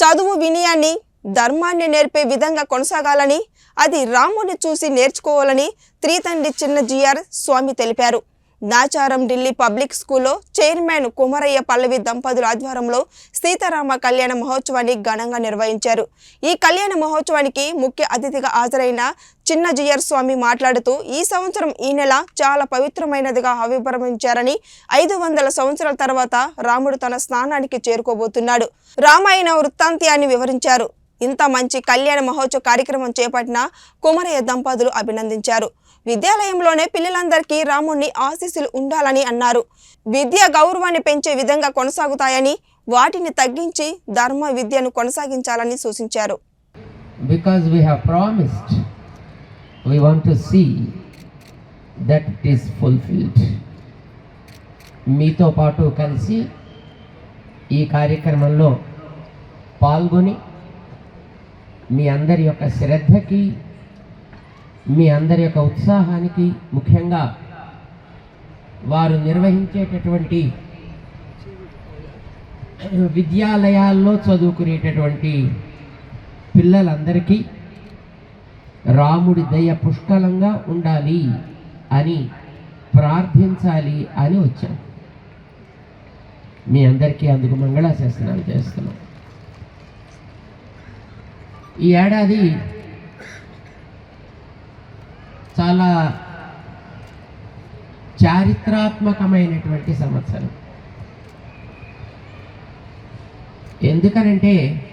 చదువు వినయాన్ని ధర్మాన్ని నేర్పే విధంగా కొనసాగాలని అది రాముని చూసి నేర్చుకోవాలని త్రీతండ్రి చిన్న జిఆర్ స్వామి తెలిపారు. నాచారం ఢిల్లీ పబ్లిక్ స్కూల్లో చైర్మన్ కుమరయ్య పల్లవి దంపతుల ఆధ్వర్యంలో సీతారామ కళ్యాణ మహోత్సవాన్ని ఘనంగా నిర్వహించారు. ఈ కళ్యాణ మహోత్సవానికి ముఖ్య అతిథిగా హాజరైన చిన్న జియర్ స్వామి మాట్లాడుతూ ఈ సంవత్సరం ఈ నెల చాలా పవిత్రమైనదిగా అవిభ్రమించారని ఐదు వందల సంవత్సరాల తర్వాత రాముడు తన స్నానానికి చేరుకోబోతున్నాడు. రామాయణ వృత్తాంత్యాన్ని వివరించారు. ఇంత మంచి కళ్యాణ మహోత్సవ కార్యక్రమం చేపట్టిన కుమరయ్య దంపతులు అభినందించారు. విద్యాలయంలోనే పిల్లలందరికీ రాముణ్ణి ఆశీస్సులు ఉండాలని అన్నారు. విద్య గౌరవాన్ని పెంచే విధంగా కొనసాగుతాయని వాటిని తగ్గించి ధర్మ విద్యను కొనసాగించాలని సూచించారు. మీతో పాటు కలిసి ఈ కార్యక్రమంలో పాల్గొని మీ అందరి యొక్క శ్రద్ధకి మీ అందరి యొక్క ఉత్సాహానికి ముఖ్యంగా వారు నిర్వహించేటటువంటి విద్యాలయాల్లో చదువుకునేటటువంటి పిల్లలందరికీ రాముడి దయ పుష్కలంగా ఉండాలి అని ప్రార్థించాలి అని వచ్చాం. మీ అందరికీ అందుకు మంగళాశాసనాలు చేస్తున్నాం. ఈ ఏడాది చాలా చారిత్రాత్మకమైనటువంటి సంవత్సరం. ఎందుకనంటే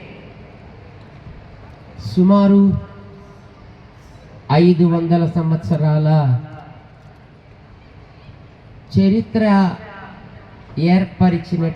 సుమారు ఐదు వందల సంవత్సరాల చరిత్ర ఏర్పరిచిన